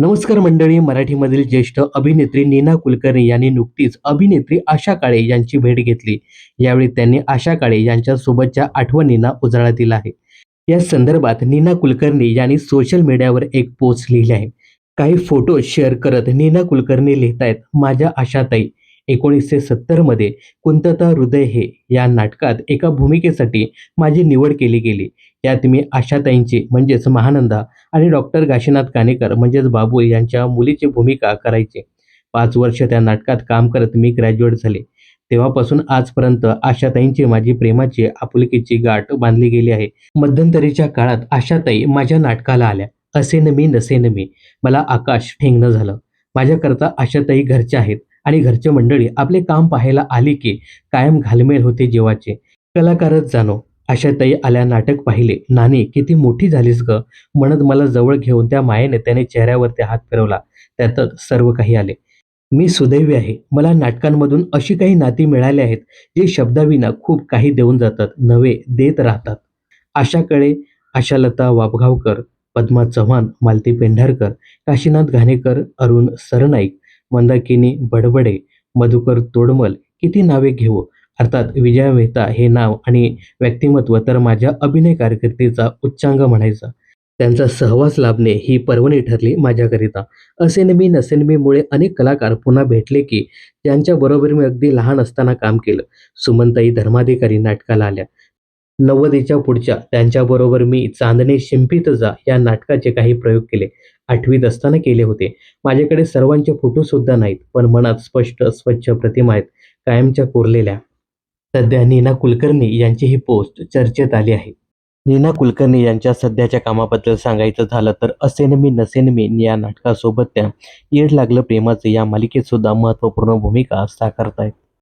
नमस्कार मंडळी मराठीमधील ज्येष्ठ अभिनेत्री नीना कुलकर्णी यांनी नुकतीच अभिनेत्री आशा काळे यांची भेट घेतली. यावेळी त्यांनी आशा काळे यांच्यासोबतच्या आठवणींना उजाळा दिला आहे. या संदर्भात नीना कुलकर्णी यांनी सोशल मीडियावर एक पोस्ट लिहिली आहे. काही फोटो शेअर करत नीना कुलकर्णी लिहित आहेत माझ्या आशाताई एकोणीसशे सत्तरमध्ये कुंतता हृदय हे या नाटकात एका भूमिकेसाठी माझी निवड केली गेली. यात मी आशाताईंची म्हणजेच महानंदा आणि डॉक्टर काशीनाथ कानेकर म्हणजेच बाबू यांच्या मुलीची भूमिका करायचे. पाच वर्ष त्या नाटकात काम करत मी ग्रॅज्युएट झाले. तेव्हापासून आजपर्यंत आशाताईंची माझी प्रेमाची आपुलकीची गाठ बांधली गेली आहे. मध्यंतरीच्या काळात आशाताई माझ्या नाटकाला आल्या. असेन मी नसेन मी. मला आकाश ठेंगणं झालं. माझ्याकरता आशाताई घरच्या आहेत. आणि घरचे मंडळी आपले काम पाहायला आली की कायम घालमेल होते जीवाचे. कलाकारच जाणो. आशाताई आल्या नाटक पाहिले. नानी किती मोठी झालीस ग. म्हणत मला जवळ घेऊन त्या मायेने त्याने चेहऱ्यावरती हात फिरवला. त्यातच सर्व काही आले. मी सुदैवी आहे. मला नाटकांमधून अशी काही नाती मिळाली आहेत जे शब्दाविना खूप काही देऊन जातात. नवे देत राहतात. आशाकडे आशालता वाबगावकर पद्मा चव्हाण मालती पेंढारकर काशीनाथ घाणेकर अरुण सरनाईक मंदाकिनी बडबडे मधुकर तोडमल किती नावे घेऊ? अर्थात विजया मेहता हे नाव आणि व्यक्तिमत्व तर माझ्या अभिनय कारकिर्दीचा उच्चांग म्हणायचा. त्यांचा सहवास लाभणे ही पर्वणी ठरली माझ्याकरिता. असेन मी नसेन मीमुळे अनेक कलाकार पुन्हा भेटले की ज्यांच्याबरोबर मी अगदी लहान असताना काम केलं. सुमनताई धर्माधिकारी नाटकाला आल्या. नव्वदीच्या पुढच्या. त्यांच्याबरोबर मी चांदणे शिंपित जा या नाटकाचे काही प्रयोग केले. आठवीत असताना केले होते. माझ्याकडे सर्वांचे फोटो सुद्धा नाहीत पण मनात स्पष्ट स्वच्छ प्रतिमा आहेत. कायमच्या कोरलेल्या. सध्या नीना कुलकर्णी यांची ही पोस्ट चर्चेत आली आहे. नीना कुलकर्णी यांच्या सध्याच्या कामाबद्दल सांगायचं झालं तर असेन मी नसेन मी या नाटकासोबत त्या येड लागलं प्रेमाचं या मालिकेत सुद्धा महत्त्वपूर्ण भूमिका साकारत आहेत